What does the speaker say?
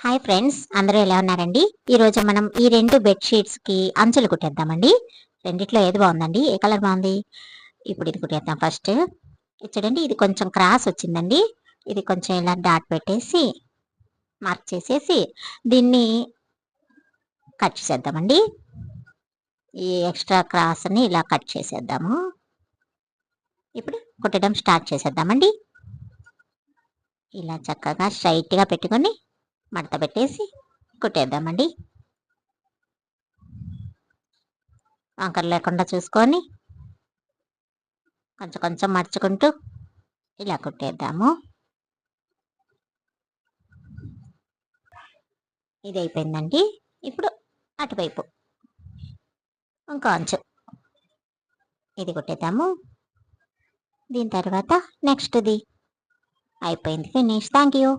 Hi friends అందరూ ఎలా ఉన్నారండి? ఈరోజు మనం ఈ రెండు బెడ్షీట్స్కి అంచులు కుట్టేద్దామండి. రెండిట్లో ఏది బాగుందండి? ఏ కలర్ బాగుంది? ఇప్పుడు ఇది కుట్టేద్దాం ఫస్ట్ ఇది చూడండి ఇది కొంచెం క్రాస్ వచ్చిందండి. ఇది కొంచెం ఇలా డాట్ పెట్టేసి మార్క్ చేసేసి దీన్ని కట్ చేసేద్దామండి. ఈ ఎక్స్ట్రా క్రాస్ని ఇలా కట్ చేసేద్దాము. ఇప్పుడు కుట్టడం స్టార్ట్ చేసేద్దామండి. ఇలా చక్కగా స్ట్రైట్గా పెట్టుకొని మడత పెట్టేసి కుట్టేద్దామండి. వంకర లేకుండా చూసుకొని కొంచెం కొంచెం మర్చుకుంటూ ఇలా కుట్టేద్దాము. ఇది అయిపోయిందండి. ఇప్పుడు అటువైపు ఇంకో అంచు. ఇది కుట్టేద్దాము. దీని తర్వాత నెక్స్ట్ది. అయిపోయింది. ఫినిష్. Thank you